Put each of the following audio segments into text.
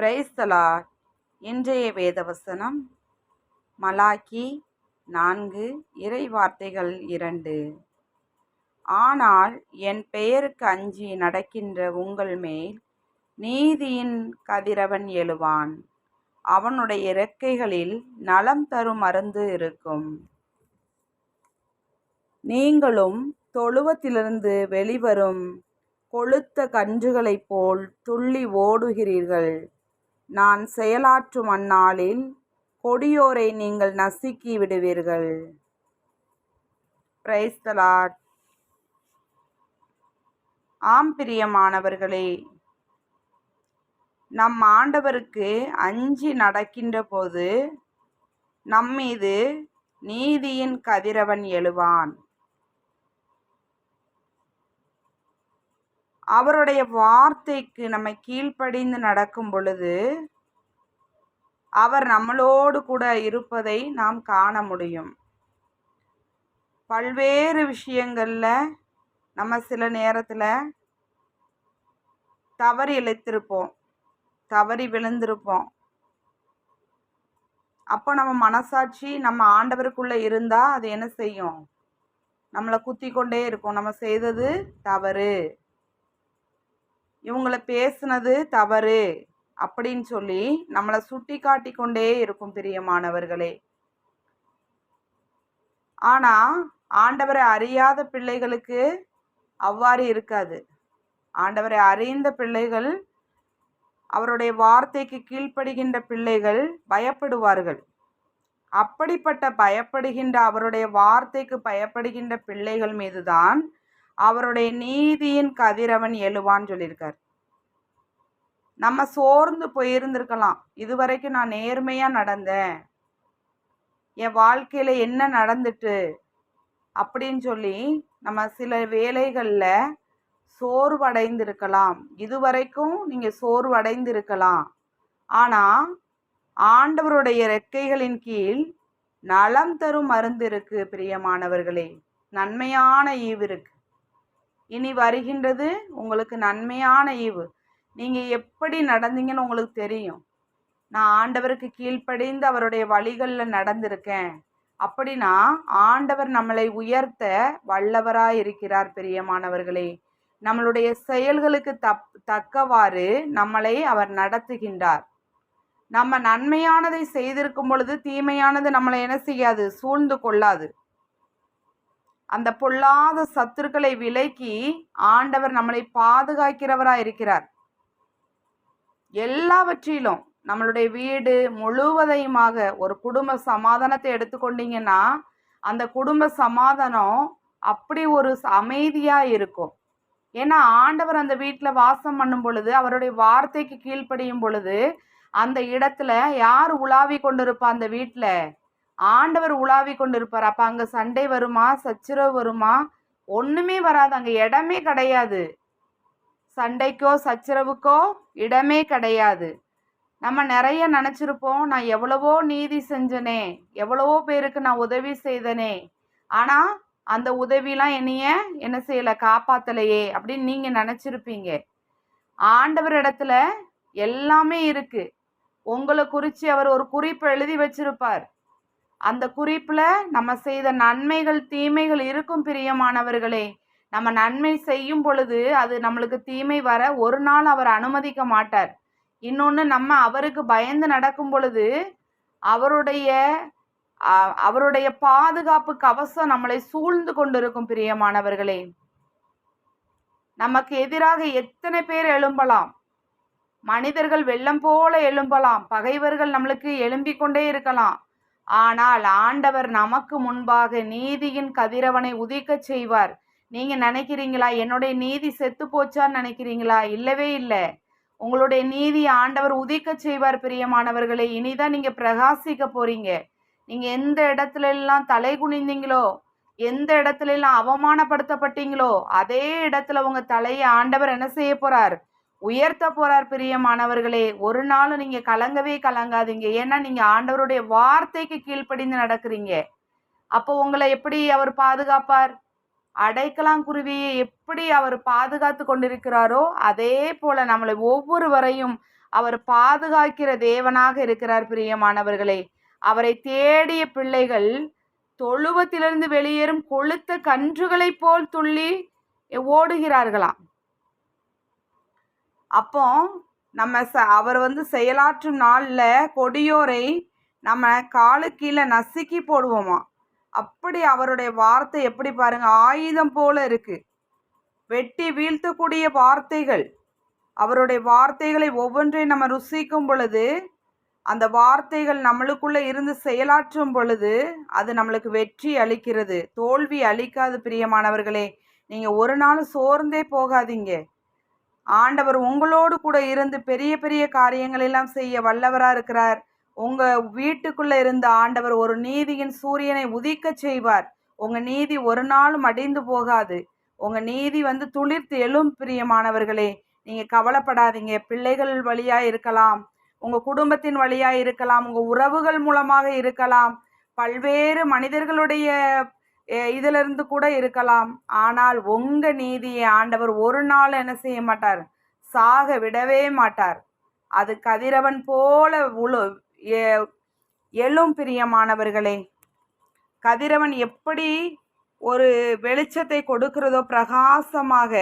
பிரைஸ்தலா இன்றைய வேதவசனம் மலாக்கி நான்கு இறை வார்த்தைகள் இரண்டு. ஆனால் என் பெயருக்கு அஞ்சி நடக்கின்ற உங்கள் மேல் நீதியின் கதிரவன் எழுவான். அவனுடைய இறக்கைகளில் நலம் தரும் மருந்து இருக்கும். நீங்களும் தொழுவத்திலிருந்து வெளிவரும் கொழுத்த கன்றுகளைப் போல் துள்ளி ஓடுகிறீர்கள். நான் செயலாற்றும் அந்நாளில் கொடியோரை நீங்கள் நசுக்கி விடுவீர்கள். பிரைஸ்தலாட் ஆம் பிரியமானவர்களே நம் ஆண்டவருக்கு அஞ்சி நடக்கின்ற போது நம்மீது நீதியின் கதிரவன் எழுவான். அவருடைய வார்த்தைக்கு நம்ம கீழ்ப்படிந்து நடக்கும் பொழுது அவர் நம்மளோடு கூட இருப்பதை நாம் காண முடியும். பல்வேறு விஷயங்களில் நம்ம சில நேரத்தில் தவறி இழைத்திருப்போம். தவறி விழுந்திருப்போம். அப்போ நம்ம மனசாட்சி நம்ம ஆண்டவருக்குள்ளே இருந்தால் அது என்ன செய்யும்? நம்மளை குத்தி கொண்டே இருக்கும். நம்ம செய்தது தவறு. இவங்கள பேசுனது தவறு அப்படின்னு சொல்லி நம்மளை சுட்டி காட்டி கொண்டே இருக்கும் பிரியமானவர்களே. ஆனால் ஆண்டவரை அறியாத பிள்ளைகளுக்கு அவ்வாறு இருக்காது. ஆண்டவரை அறிந்த பிள்ளைகள் அவருடைய வார்த்தைக்கு கீழ்ப்படுகின்ற பிள்ளைகள் பயப்படுவார்கள். அப்படிப்பட்ட பயப்படுகின்ற அவருடைய வார்த்தைக்கு பயப்படுகின்ற பிள்ளைகள் மீதுதான் அவருடைய நீதியின் கதிரவன் எழுவான்னு சொல்லியிருக்கார். நம்ம சோர்ந்து போயிருந்திருக்கலாம். இதுவரைக்கும் நான் நேர்மையாக நடந்தேன். என் வாழ்க்கையில் என்ன நடந்துட்டு அப்படின்னு சொல்லி நம்ம சில வேலைகளில் சோர்வடைந்திருக்கலாம். இதுவரைக்கும் நீங்கள் சோர்வடைந்திருக்கலாம். ஆனால் ஆண்டவருடைய ரெக்கைகளின் கீழ் நலம் தரும் மருந்து இருக்கு பிரியமானவர்களே. நன்மையான ஈவு இருக்கு. இனி வருகின்றது உங்களுக்கு நன்மையான ஈவு. நீங்கள் எப்படி நடந்தீங்கன்னு உங்களுக்கு தெரியும். நான் ஆண்டவருக்கு கீழ்ப்படிந்து அவருடைய வழிகளில் நடந்திருக்கேன். அப்படின்னா ஆண்டவர் நம்மளை உயர்த்த வல்லவராக இருக்கிறார் பிரியமானவர்களே. நம்மளுடைய செயல்களுக்கு தப் தக்கவாறு நம்மளை அவர் நடத்துகின்றார். நம்ம நன்மையானதை செய்திருக்கும் பொழுது தீமையானது நம்மளை என்ன செய்யாது? சூழ்ந்து கொள்ளாது. அந்த பொல்லாத சத்துருக்களை விலக்கி ஆண்டவர் நம்மளை பாதுகாக்கிறவராக இருக்கிறார். எல்லாவற்றிலும் நம்மளுடைய வீடு முழுவதையுமாக ஒரு குடும்ப சமாதானத்தை எடுத்துக்கொண்டீங்கன்னா அந்த குடும்ப சமாதானம் அப்படி ஒரு அமைதியாக இருக்கும். ஏன்னா ஆண்டவர் அந்த வீட்டில் வாசம் பண்ணும் பொழுது அவருடைய வார்த்தைக்கு கீழ்ப்படியும் பொழுது அந்த இடத்துல யார் உலாவி கொண்டிருப்பா அந்த வீட்டில்? ஆண்டவர் உலாவி கொண்டிருப்பார். அப்போ அங்கே சண்டை வருமா? சச்சரவு வருமா? ஒன்றுமே வராது. அங்கே இடமே கிடையாது. சண்டைக்கோ சச்சரவுக்கோ இடமே கிடையாது. நம்ம நிறைய நினச்சிருப்போம். நான் எவ்வளவோ நீதி செஞ்சனே எவ்வளவோ பேருக்கு நான் உதவி செய்தனே ஆனால் அந்த உதவிலாம் என்னைய என்ன செய்யலை? காப்பாற்றலையே அப்படின்னு நீங்கள் நினச்சிருப்பீங்க. ஆண்டவர் இடத்துல எல்லாமே இருக்குது உங்களை குறித்து அவர் ஒரு குறிப்பு எழுதி வச்சிருப்பார். அந்த குறிப்பில் நம்ம செய்த நன்மைகள் தீமைகள் இருக்கும் பிரியமானவர்களே. நம்ம நன்மை செய்யும் பொழுது அது நம்மளுக்கு தீமை வர ஒரு நாள் அவர் அனுமதிக்க மாட்டார். இன்னொன்று நம்ம அவருக்கு பயந்து நடக்கும் பொழுது அவருடைய அவருடைய பாதுகாப்பு கவசம் நம்மளை சூழ்ந்து கொண்டிருக்கும் பிரியமானவர்களே. நமக்கு எதிராக எத்தனை பேர் எழும்பலாம்? மனிதர்கள் வெள்ளம் போல எழும்பலாம். பகைவர்கள் நம்மளுக்கு எழும்பிக் கொண்டே இருக்கலாம். ஆனால் ஆண்டவர் நமக்கு முன்பாக நீதியின் கதிரவனை உதிக்கச் செய்வார். நீங்க நினைக்கிறீங்களா? என்னுடைய நீதி செத்து போச்சான்னு நினைக்கிறீங்களா? இல்லவே இல்லை. உங்களுடைய நீதி ஆண்டவர் உதிக்க செய்வார் பிரியமானவர்களே. இனிதான் நீங்க பிரகாசிக்க போறீங்க. நீங்க எந்த இடத்துல எல்லாம் தலை குனிந்தீங்களோ எந்த இடத்துல எல்லாம் அவமானப்படுத்தப்பட்டீங்களோ அதே இடத்துல உங்க தலையை ஆண்டவர் என்ன செய்ய போறார்? உயர்த்த போறார் பிரியமானவர்களே ஒரு நாளும் நீங்க கலங்கவே கலங்காதீங்க. ஏன்னா நீங்க ஆண்டவருடைய வார்த்தைக்கு கீழ்ப்படிந்து நடக்கிறீங்க. அப்போ உங்களை எப்படி அவர் பாதுகாப்பார்? அடைக்கலாங்குருவியை எப்படி அவர் பாதுகாத்து கொண்டிருக்கிறாரோ அதே போல நம்மளை ஒவ்வொருவரையும் அவர் பாதுகாக்கிற தேவனாக இருக்கிறார் பிரியமானவர்களே அவரை தேடிய பிள்ளைகள் தொழுவத்திலிருந்து வெளியேறும் கொளுத்த கன்றுகளைப் போல் துள்ளி ஓடுகிறார்களாம். அப்போ நம்ம ச அவர் வந்து செயலாற்றும் நாளில் கொடியோரை நம்ம காலு கீழே நசுக்கி போடுவோமா? அப்படி அவருடைய வார்த்தை எப்படி பாருங்க ஆயுதம் போல இருக்கு. வெட்டி வீழ்த்தக்கூடிய வார்த்தைகள். அவருடைய வார்த்தைகளை ஒவ்வொன்றையும் நம்ம ருசிக்கும் பொழுது அந்த வார்த்தைகள் நம்மளுக்குள்ளே இருந்து செயலாற்றும் பொழுது அது நம்மளுக்கு வெற்றி அளிக்கிறது. தோல்வி அளிக்காது பிரியமானவர்களே. நீங்கள் ஒரு நாள் சோர்ந்தே போகாதீங்க. ஆண்டவர் உங்களோடு கூட இருந்து பெரிய பெரிய காரியங்கள் எல்லாம் செய்ய வல்லவராக இருக்கிறார். உங்க வீட்டுக்குள்ள இருந்த ஆண்டவர் ஒரு நீதியின் சூரியனை உதிக்க செய்வார். உங்க நீதி ஒரு நாளும் அடிந்து போகாது. உங்க நீதி வந்து துளிர்த்து எழும் பிரியமானவர்களே நீங்க கவலைப்படாதீங்க. பிள்ளைகள் வழியா இருக்கலாம் உங்க குடும்பத்தின் வழியா இருக்கலாம் உங்க உறவுகள் மூலமாக இருக்கலாம். பல்வேறு மனிதர்களுடைய இதிலிருந்து கூட இருக்கலாம். ஆனால் உங்க நீதியை ஆண்டவர் ஒரு நாள் என்ன செய்ய மாட்டார்? சாக விடவே மாட்டார். அது கதிரவன் போல உழு எ- எழும் பிரியமானவர்களே. கதிரவன் எப்படி ஒரு வெளிச்சத்தை கொடுக்கிறதோ பிரகாசமாக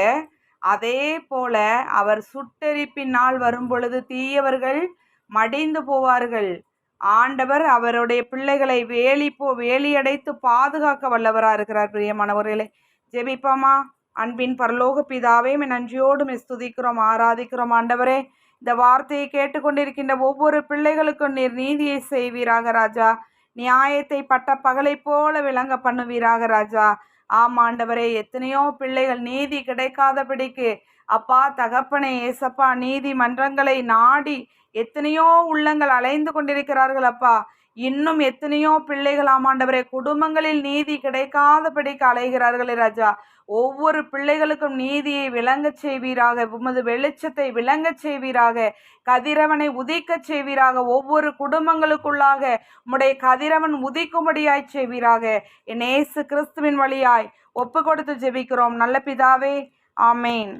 அதே போல அவர் சுட்டெரிப்பின் நாள் வரும் பொழுது தீயவர்கள் மடிந்து போவார்கள். ஆண்டவர் அவருடைய பிள்ளைகளை வேலி போ வேலியடைத்து பாதுகாக்க வல்லவராக இருக்கிறார் பிரியமானவர்களே ஜெபிப்போமா? அன்பின் பரலோக பிதாவே மே நன்றியோடு மே ஸ்துதிக்கிறோம் ஆராதிக்கிறோம் ஆண்டவரே. இந்த வார்த்தையை கேட்டுக்கொண்டிருக்கின்ற ஒவ்வொரு பிள்ளைகளுக்கும் நீர் நீதியை செய்வீராக ராஜா. நியாயத்தை பட்ட பகலை போல விளங்க பண்ணுவீராக ராஜா. ஆமாண்டவரே எத்தனையோ பிள்ளைகள் நீதி கிடைக்காதபடிக்கு அப்பா தகப்பனை ஏசப்பா நீதிமன்றங்களை நாடி எத்தனையோ உள்ளங்கள் அலைந்து கொண்டிருக்கிறார்கள் அப்பா. இன்னும் எத்தனையோ பிள்ளைகள் ஆமாண்டவரே குடும்பங்களில் நீதி கிடைக்காதபடிக்கு அலைகிறார்களே ராஜா. ஒவ்வொரு பிள்ளைகளுக்கும் நீதியை விளங்கச் செய்வீராக உமது வெளிச்சத்தை விளங்கச் செய்வீராக கதிரவனை உதிக்கச் செய்வீராக ஒவ்வொரு குடும்பங்களுக்குள்ளாக உம்முடைய கதிரவன் உதிக்கும்படியாய் செய்வீராக. என் ஏசு கிறிஸ்துவின் வழியாய் ஒப்பு கொடுத்து ஜெபிக்கிறோம். நல்ல பிதாவே ஆமேன்.